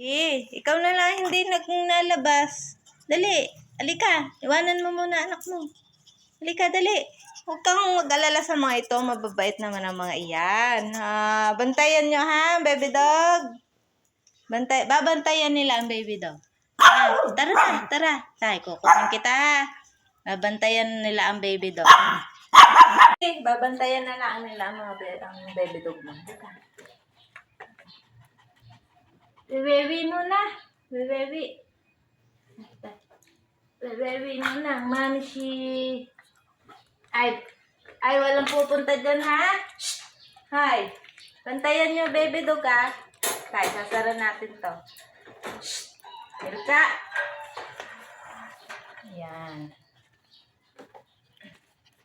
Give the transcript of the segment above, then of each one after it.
Eh, ikaw na lang hindi naglalabas. Dali, alika. Iwanan mo muna anak mo. Halika, dali. Huwag kang mag-alala sa mga ito. Mababait naman ang mga iyan. Ha, bantayan nyo ha, baby dog. Bantay, babantayan nila ang baby dog. Ah, tara na, tara. Tay, kukunin kita. Babantayan nila ang baby dog. Eh, babantayan na lang nila ang mga be- ang baby dog mo. Halika. Baby muna. Baby. Baby muna. Mami si... Ay, ay, walang pupunta dyan, ha? Shh! Hi. Pantayan nyo, baby dog, ha? Tay, sasara natin to. Shh! Ilka! Yan.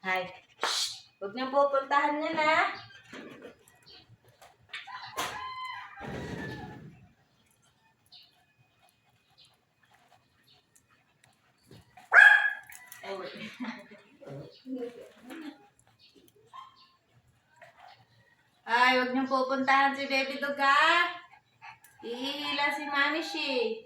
Hi. Shh! Huwag niyong pupuntahan yan, ha? Ay, huwag niyong pupuntahan si Baby Dog, ha? Ihihila si Mami Shi.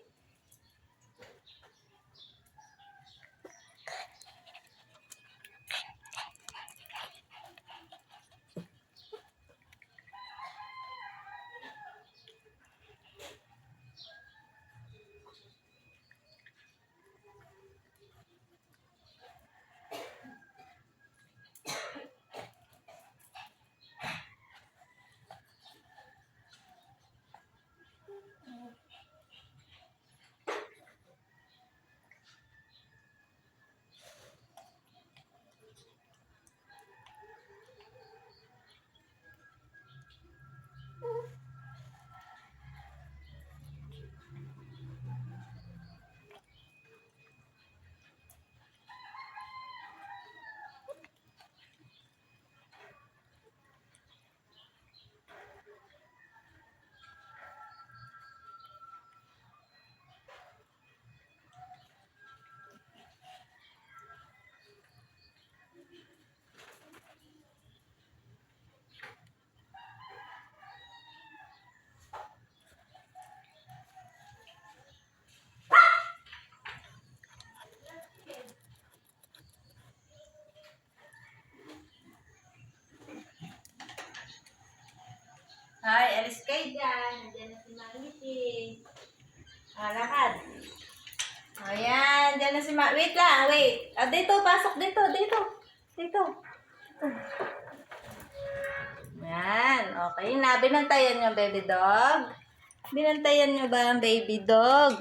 Hi, alis kayo dyan. Nandiyan na si Shi. Ah, lakad. Ayan, dyan na si Ma... Wait lang, wait. Ah, dito, pasok dito, dito. Dito. Yan, okay na. Binantayan nyo, baby dog. Binantayan nyo ba ang baby dog?